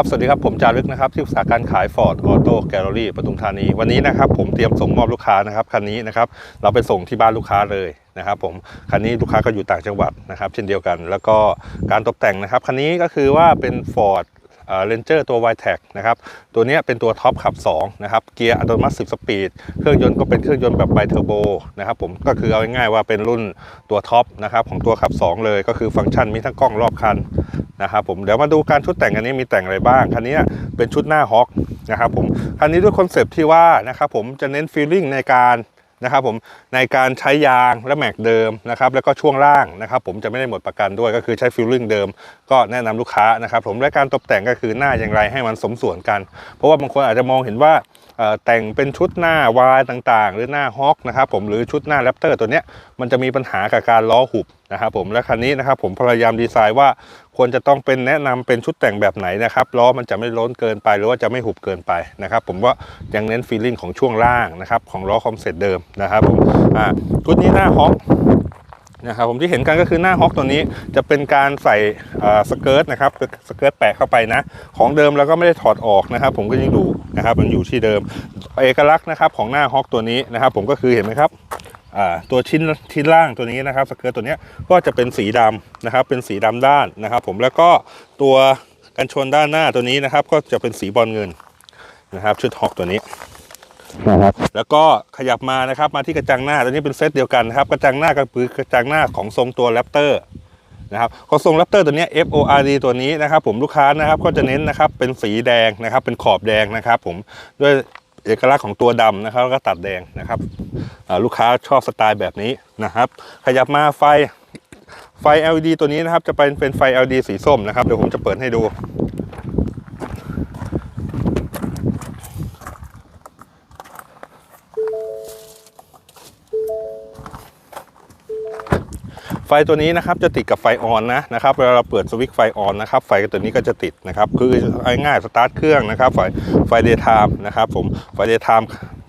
ครับ สวัสดีครับ ผมจารึกนะครับ ที่ปรึกษาการขาย Ford Auto Gallery ปทุมธานี วันนี้นะครับผมเตรียมส่งมอบลูกค้านะครับคันนี้นะครับเราไปส่งที่บ้านลูกค้าเลยนะครับผมคันนี้ลูกค้าก็อยู่ต่างจังหวัดนะครับ เช่นเดียวกัน แล้วก็การตกแต่งนะครับคันนี้ก็คือว่าเป็น Ford เรนเจอร์ตัว y t e c นะครับ ตัวนี้เป็นตัวท็อปขับ 2 นะครับ เกียร์อัตโนมัติ 10 สปีด เครื่องยนต์ก็เป็นเครื่องยนต์แบบไบเทอร์โบนะครับผม ก็คือเอาง่ายๆว่าเป็นรุ่นตัวท็อปนะครับของตัวขับ 2 เลย ก็คือฟังก์ชันมีทั้งกล้องรอบคัน นะครับผมเดี๋ยวมาดูการชุดแต่งอันนี้มีแต่งอะไรบ้างคันนี้เป็นชุดหน้าฮอคนะครับผมคันนี้ด้วยคอนเซปต์ที่ว่านะครับผมจะเน้นฟีลลิ่งในการนะครับผมในการใช้ยางและแม็กเดิมนะครับแล้วก็ช่วงล่างนะครับผมจะไม่ได้หมดประกันด้วยก็คือใช้ฟิลลิ่งเดิม ก็แนะนำลูกค้านะครับผมและการตกแต่งก็คือหน้าอย่างไรให้มันสมส่วนกัน เพราะว่าบางคนอาจจะมองเห็นว่าแต่งเป็นชุดหน้าวายต่างๆ หรือหน้าฮอคนะครับผมหรือชุดหน้าแรปเตอร์ตัวเนี้ยมันจะมีปัญหากับการล้อหุบ นะครับผมและคันนี้นะครับผมพยายามดีไซน์ว่าควรจะต้องเป็นแนะนำเป็นชุดแต่งแบบไหนนะครับล้อมันจะไม่ล้นเกินไปหรือว่าจะไม่หุบเกินไปนะครับผมว่ายังเน้นฟีลลิ่งของช่วงล่างนะครับของล้อคอมเซ็ตเดิมนะครับผมอ่าชุดนี้หน้าฮอคนะครับผมที่เห็นกันก็คือหน้าฮอกตัวนี้จะเป็นการใส่สเกิร์ตนะครับสเกิร์ตแปะเข้าไปนะของเดิมแล้วก็ไม่ได้ถอดออกนะครับ ผมก็ยังดูนะครับมันอยู่ที่เดิมเอกลักษณ์นะครับของหน้าฮอกตัวนี้นะครับผมก็คือเห็นไหมครับ ตัวชิ้นชิ้นล่างตัวนี้นะครับสเกิร์ตตัวเนี้ยก็จะเป็นสีดำนะครับ เป็นสีดำด้านนะครับ ผมแล้วก็ตัวกันชนด้านหน้าตัวนี้นะครับ ก็จะเป็นสีบอลเงินนะครับ ชุดฮอกตัวนี้นะครับแล้วก็ขยับมานะครับมาที่กระจังหน้าตัวนี้เป็นเซตเดียวกันนะครับ กระจังหน้าก็คือกระจังหน้าของทรงตัวแรปเตอร์นะครับของทรงแรปเตอร์ตัวเนี้ย FORD ตัวนี้นะครับ ผมลูกค้านะครับก็จะเน้นนะครับเป็นสีแดงนะครับ เป็นขอบแดงนะครับ ผมด้วย เอกลักษณ์ของตัวดำนะครับแล้วก็ตัดแดงนะครับลูกค้าชอบสไตล์แบบนี้นะครับ ขยับมาไฟไฟ LED ตัวนี้นะครับจะเป็นเป็นไฟ LED สีส้มนะครับเดี๋ยวผมจะเปิดให้ดู ไฟตัวนี้นะครับจะติดกับไฟออนนะนะครับเวลาเราเปิดสวิตช์ไฟออนนะครับไฟตัวนี้ก็จะติดนะครับคือเอาง่ายๆสตาร์ทเครื่องนะครับไฟไฟเดย์ไทม์นะครับผมไฟเดย์ไทม์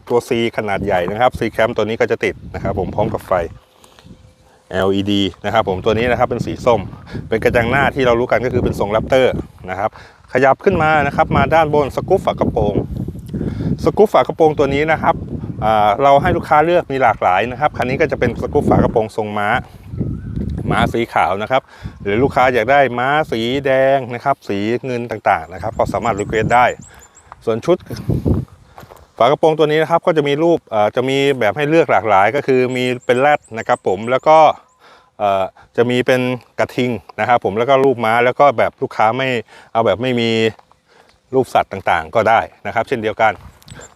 ตัว C ขนาดใหญ่นะครับ C แคมตัวนี้ก็จะติดนะครับผมพร้อมกับไฟ LED นะครับผมตัวนี้นะครับเป็นสีส้ม เป็นกระจังหน้าที่เรารู้กันก็คือเป็นทรงแรปเตอร์นะครับขยับขึ้นมานะครับมาด้านบนสกู๊ปฝากระโปรงสกู๊ปฝากระโปรงตัวนี้นะครับเราให้ลูกค้าเลือกมีหลากหลายนะครับคันนี้ก็จะเป็นสกู๊ปฝากระโปรงทรงม้า ม้าสีขาวนะครับ หรือลูกค้าอยากได้ม้าสีแดงนะครับ สีเงินต่างๆนะครับ ก็สามารถรีเควสได้ ส่วนชุดฝากระโปรงตัวนี้นะครับก็จะมีรูปจะมีแบบให้เลือกหลากหลาย ก็คือมีเป็นแรดนะครับผมแล้วก็จะมีเป็นกระทิงนะครับผมแล้วก็รูปม้าแล้วก็แบบลูกค้าไม่เอาแบบไม่มีรูปสัตว์ต่างๆ ก็ได้นะครับ เช่นเดียวกัน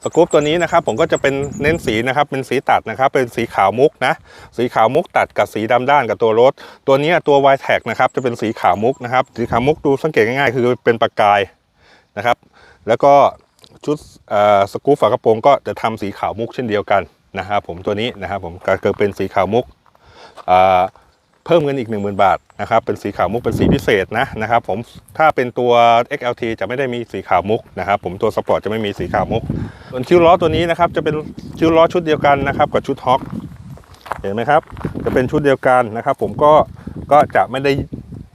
สกู๊ปตัวนี้นะครับผมก็จะเป็นเน้นสีนะครับเป็นสีตัดนะครับเป็นสีขาวมุกนะสีขาวมุกตัดกับสีดำด้านกับตัวรถ ตัวนี้ตัว y t a g นะครับจะเป็นสีขาวมุกนะครับสีขาวมุกดูสังเกตง่ายๆ คือเป็นประกายนะครับ แล้วก็ชุดสกู๊ปฝากระโปรงก็จะทำสีขาวมุกเช่นเดียวกันนะครับผมตัวนี้นะครับผมก็เกิดเป็นสีขาวมุกอ่า เพิ่มเงินอีก 10,000 บาทนะครับเป็นสีขาวมุกเป็นสีพิเศษนะนะครับผมถ้าเป็นตัว XLT จะไม่ได้มีสีขาวมุกนะครับผมตัวสปอร์ตจะไม่มีสีขาวมุกส่วนคิ้วล้อตัวนี้นะครับจะเป็นคิ้วล้อชุดเดียวกันนะครับกับชุดฮอคเห็นไหมครับ จะเป็นชุดเดียวกันนะครับ ผมก็ก็จะไม่ได้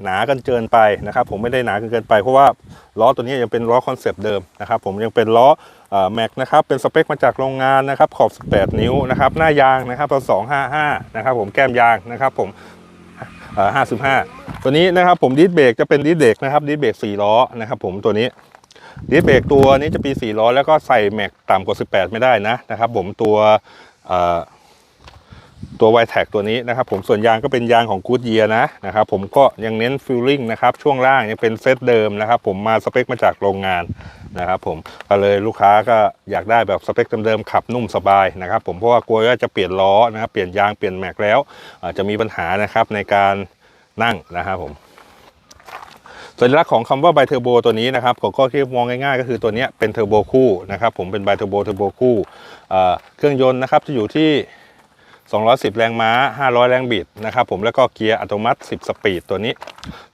หนากันเกินไปนะครับ ผมไม่ได้หนากันเกินไปเพราะว่าล้อตัวนี้ยังเป็นล้อคอนเซปต์เดิมนะครับ ผมยังเป็นล้อแม็กนะครับเป็นสเปคมาจากโรงงานนะครับขอบ 18 นิ้วนะครับหน้ายางนะครับตัว255 นะครับผมแก้มยางนะครับ ผม 55ตัวนี้นะครับผมดิสเบรกจะเป็นดิสเบรกนะครับดิสเบรก4ล้อนะครับผมตัวนี้ดิสเบรกตัวนี้จะปี4ล้อแล้วก็ใส่แม็กต่ำกว่า 18 ไม่ได้นะนะครับผมตัวอ ตัวไวแท็กตัวนี้นะครับผมส่วนยางก็เป็นยางของกูดเยียนะนะครับผมก็ยังเน้นฟิลลิ่งนะครับช่วงล่างยังเป็นเซตเดิมนะครับผมมาสเปคมาจากโรงงานนะครับผมก็เลยลูกค้าก็อยากได้แบบสเปคเดิมๆขับนุ่มสบายนะครับผมเพราะว่ากลัวว่าจะเปลี่ยนล้อนะครับเปลี่ยนยางเปลี่ยนแม็กแล้วอาจจะมีปัญหานะครับในการนั่งนะครับผมสัญลักษณ์ของคำว่าไบเทอร์โบตัวนี้นะครับก็ที่มองง่ายๆ ก็คือตัวนี้เป็นเทอร์โบคู่นะครับผมเป็นไบเทอร์โบเทอร์โบคู่เครื่องยนต์นะครับจะอยู่ที่ 210 แรงม้า 500 แรงบิดนะครับผมแล้วก็เกียร์อัตโนมัติ 10 สปีดตัวนี้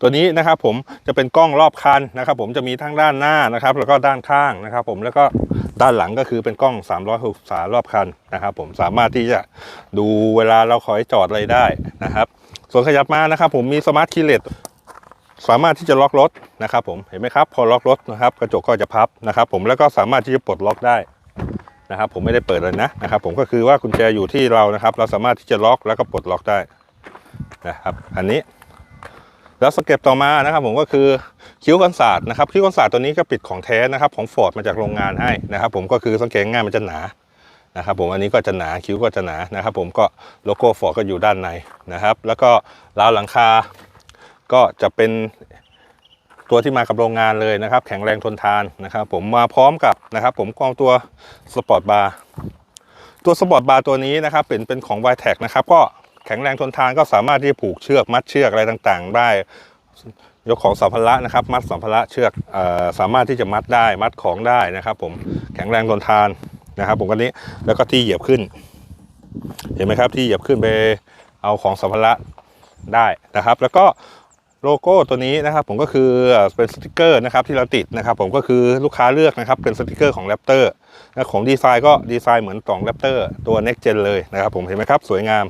ตัวนี้นะครับผมจะเป็นกล้องรอบคันนะครับผมจะมีทั้งด้านหน้านะครับแล้วก็ด้านข้างนะครับผมแล้วก็ด้านหลังก็คือเป็นกล้อง 360องศารอบคันนะครับผมสามารถที่จะดูเวลาเราขอให้จอดอะไรได้นะครับ ส่วนขยับมานะครับผมมีสมาร์ทคีเลสสามารถที่จะล็อกรถนะครับผมเห็นไหมครับ พอล็อกรถนะครับ กระจกก็จะพับนะครับผมแล้วก็สามารถที่จะปลดล็อกได้ นะครับ ผมไม่ได้เปิดเลยนะนะครับ ผมก็คือว่ากุญแจอยู่ที่เรานะครับ เราสามารถที่จะล็อกแล้วก็ปลดล็อกได้นะครับ อันนี้ แล้วสเก็ตต่อมานะครับ ผมก็คือคิ้วกันศาสตร์นะครับคิ้วกันศาสตร์ตัวนี้ก็ปิดของแท้นะครับ ของฟอร์ดมาจากโรงงานให้นะครับ ผมก็คือสังเกตง่ายมันจะหนานะครับผมอันนี้ก็จะหนาคิ้วก็จะหนานะครับ ผมก็โลโก้ฟอร์ดก็อยู่ด้านในนะครับ แล้วก็ราวหลังคาก็จะเป็น ตัวที่มากับโรงงานเลยนะครับ แข็งแรงทนทานนะครับ ผมมาพร้อมกับนะครับ ผมกองตัวสปอร์ตบาร์ตัวสปอร์ตบาร์ตัวนี้นะครับ เป็นเป็นของ y t e c นะครับก็แข็งแรงทนทานก็สามารถที่จะผูกเชือกมัดเชือกอะไรต่างๆ ได้ยกของสัมภาระนะครับ มัดสัมภาระเชือกออสามารถที่จะมัดได้มัดของได้นะครับ ผมแข็งแรงทนทานนะครับ ผมกันนี้แล้วก็ที่เหยียบขึ้น เห็นไหมครับที่เหยียบขึ้นไปเอาของสัมภาระได้นะครับ แล้วก็ โลโก้ตัวนี้นะครับผมก็คือเป็นสติกเกอร์นะครับที่เราติดนะครับผมก็คือลูกค้าเลือกนะครับเป็นสติกเกอร์ของแรปเตอร์และของดีไซน์ก็ดีไซน์เหมือนต่องแรปเตอร์ตัว Next Gen เลยนะครับผมเห็นไหมครับสวยงาม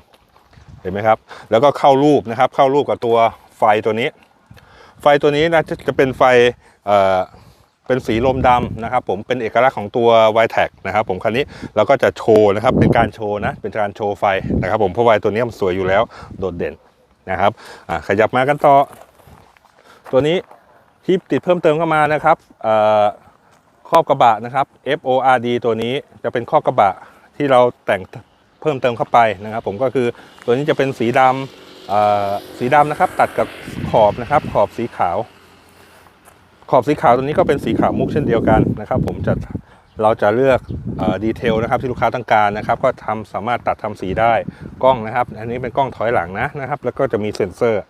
เห็นไหมครับแล้วก็เข้ารูปนะครับเข้ารูปกับตัวไฟตัวนี้ ไฟตัวนี้นะจะจะเป็นไฟเอ่อเป็นสีลมดำนะครับผมเป็นเอกลักษณ์ของตัว y t e c นะครับผมคันนี้เราก็จะโชว์นะครับเป็นการโชว์นะเป็นการโชว์ไฟนะครับผมเพราะไฟตัวนี้มันสวยอยู่แล้วโดดเด่น นะครับขยับมากันต่อ ตัวนี้ที่ติดเพิ่มเติมเข้ามานะครับครอบกระบะนะครับ FORD ตัวนี้จะเป็นครอบกระบะที่เราแต่งเพิ่มเติมเข้าไปนะครับ ผมก็คือตัวนี้จะเป็นสีดำสีดำนะครับ ตัดกับขอบนะครับ ขอบสีขาว ขอบสีขาวตัวนี้ก็เป็นสีขาวมุกเช่นเดียวกันนะครับ ผมจะ เราจะเลือกดีเทลนะครับที่ลูกค้าต้องการนะครับ ก็ทำสามารถตัดทำสีได้กล้องนะครับ อันนี้เป็นกล้องถอยหลังนะนะครับ แล้วก็จะมีเซ็นเซอร์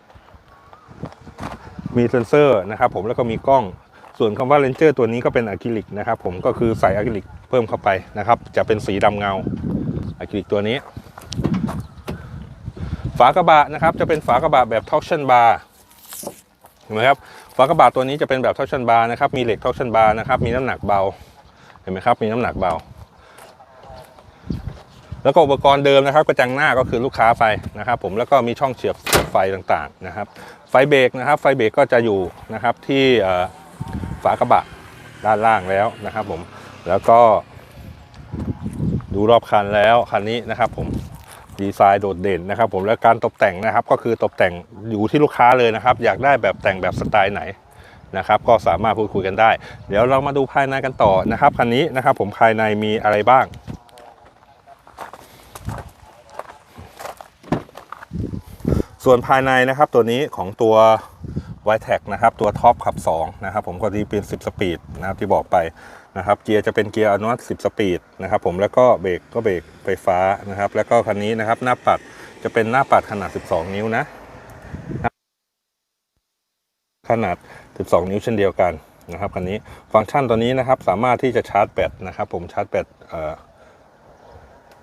มีเซ็นเซอร์นะครับ ผมแล้วก็มีกล้องส่วนคำว่าเลนเจอร์ตัวนี้ก็เป็นอะคริลิกนะครับ ผมก็คือใส่อะคริลิกเพิ่มเข้าไปนะครับ จะเป็นสีดำเงาอะคริลิกตัวนี้ ฝากระบะนะครับ จะเป็นฝากระบะแบบ torsion bar เห็นไหมครับฝากระบะตัวนี้จะเป็นแบบ torsion bar นะครับ มีเหล็ก torsion bar นะครับ มีน้ำหนักเบา เห็นไหมครับมีน้ำหนักเบา แล้วก็อุปกรณ์เดิมนะครับกระจังหน้าก็คือลูกค้าไฟนะครับ ผมแล้วก็มีช่องเสียบไฟต่างๆนะครับ ไฟเบรกนะครับ ไฟเบรกก็จะอยู่นะครับที่ฝากระบะด้านล่างแล้วนะครับผมแล้วก็ดูรอบคันแล้วคันนี้นะครับ ผมดีไซน์โดดเด่นนะครับ ผมและการตกแต่งนะครับ ก็คือตกแต่งอยู่ที่ลูกค้าเลยนะครับ อยากได้แบบแต่งแบบสไตล์ไหน นะครับก็สามารถพูดคุยกันได้ เดี๋ยวเรามาดูภายในกันต่อนะครับคันนี้นะครับผมภายในมีอะไรบ้างส่วนภายในนะครับตัวนี้ของตัว y t e c นะครับตัวท็อปขับ2นะครับผมก็ดีเป็น 10 สปีดนะครับที่บอกไปนะครับเกียร์จะเป็นเกียร์อนุมัติ10 สปีดนะครับผมแล้วก็เบรกก็เบรกไฟฟ้านะครับ แล้วก็คันนี้นะครับหน้าปัดจะเป็นหน้าปัดขนาด 12 นิ้วนะ ขนาด 12 นิ้วเช่นเดียวกันนะครับคันนี้ฟังก์ชันตัวนี้นะครับสามารถที่จะชาร์จแบตนะครับ ผมชาร์จแบต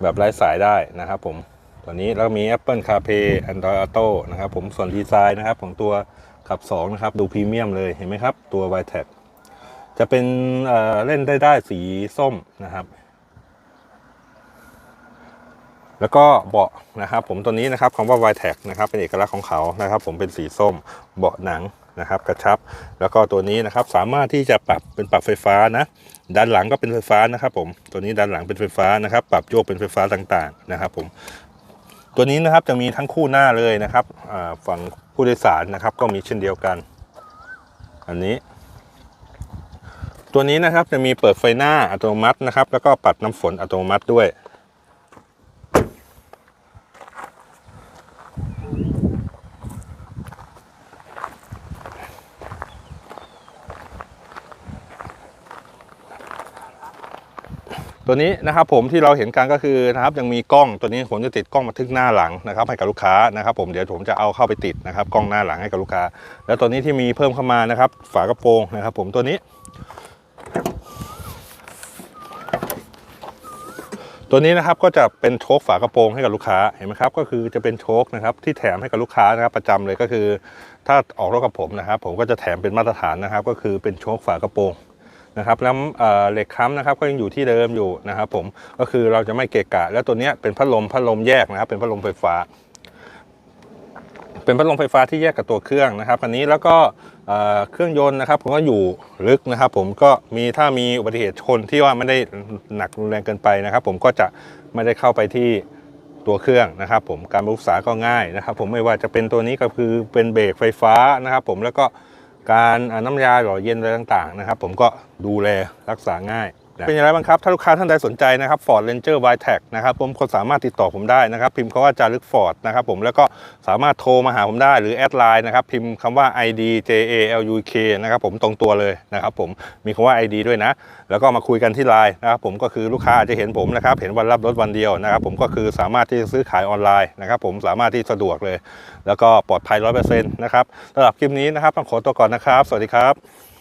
แบบไร้สายได้นะครับ ผมตัวนี้แล้วมี Apple CarPlay Android Auto นะครับ ผมส่วนดีไซน์นะครับ ของตัวขับ 2 นะครับ ดูพรีเมียมเลยเห็นไหมครับ ตัว y t e c จะเป็นเเล่นได้ได้สีส้มนะครับ แล้วก็เบาะนะครับ ผมตัวนี้นะครับคำว่า y t e c นะครับ เป็นเอกลักษณ์ของเขานะครับ ผมเป็นสีส้มเบาะหนัง นะครับกระชับ แล้วก็ตัวนี้นะครับสามารถที่จะปรับเป็นปรับไฟฟ้านะด้านหลังก็เป็นไฟฟ้านะครับผมตัวนี้ด้านหลังเป็นไฟฟ้านะครับ ปรับโยกเป็นไฟฟ้าต่างๆนะครับผมตัวนี้นะครับจะมีทั้งคู่หน้าเลยนะครับฝั่งผู้โดยสารนะครับก็มีเช่นเดียวกัน อันนี้ ตัวนี้นะครับจะมีเปิดไฟหน้าอัตโนมัตินะครับ แล้วก็ปัดน้ำฝนอัตโนมัติด้วย ตัวนี้นะครับผมที่เราเห็นกันก็คือนะครับยังมีกล้องตัวนี้ผมจะติดกล้องบันทึกหน้าหลังนะครับให้กับลูกค้านะครับ ผมเดี๋ยวผมจะเอาเข้าไปติดนะครับกล้องหน้าหลังให้กับลูกค้า แล้วตัวนี้ที่มีเพิ่มเข้ามานะครับ ฝากระโปรงนะครับ ผมตัวนี้ ตัวนี้นะครับก็จะเป็นโชคฝากระโปรงให้กับลูกค้าเห็นไหมครับ ก็คือจะเป็นโชคนะครับที่แถมให้กับลูกค้านะครับประจำเลยก็คือ ถ้าออกรถกับผมนะครับ ผมก็จะแถมเป็นมาตรฐานนะครับ ก็คือเป็นโชคฝากระโปรง นะครับแล้วเหล็กค้ำนะครับก็ยังอยู่ที่เดิมอยู่นะครับผมก็คือเราจะไม่เกะกะ แล้วตัวนี้เป็นพัดลมพัดลมแยกนะครับ เป็นพัดลมไฟฟ้า เป็นพัดลมไฟฟ้าที่แยกกับตัวเครื่องนะครับคันนี้แล้วก็เอ่อเครื่องยนต์นะครับผมก็อยู่ลึกนะครับ ผมก็มีถ้ามีอุบัติเหตุชนที่ว่าไม่ได้หนักรุนแรงเกินไปนะครับ ผมก็จะไม่ได้เข้าไปที่ตัวเครื่องนะครับ ผมการรักษาก็ง่ายนะครับ ผมไม่ว่าจะเป็นตัวนี้ก็คือเป็นเบรกไฟฟ้านะครับ ผมแล้วก็ การน้ำยาหล่อเย็นอะไรต่างๆนะครับ ผมก็ดูแลรักษาง่าย เป็นอย่างไรบ้างครับ ถ้าลูกค้าท่านใดสนใจนะครับ Ford Ranger w i t e c นะครับผมก็สามารถติดต่อผมได้นะครับ พิมพ์คำว่าจารึก Ford นะครับผมแล้วก็สามารถโทรมาหาผมได้หรือแอดไลน์นะครับ พิมพ์คำว่า ID J A L U K นะครับผมตรงตัวเลยนะครับผมมีคำว่า ID ด้วยนะ แล้วก็มาคุยกันที่ไลน์นะครับผมก็คือลูกค้าอาจจะเห็นผมนะครับ เห็นวันรับรถวันเดียวนะครับ ผมก็คือสามารถที่จะซื้อขายออนไลน์นะครับ ผมสามารถที่สะดวกเลย แล้วก็ปลอดภัย100%นะครับสำหรับคลิปนี้นะครับต้องขอตัวก่อนนะครับ สวัสดีครับ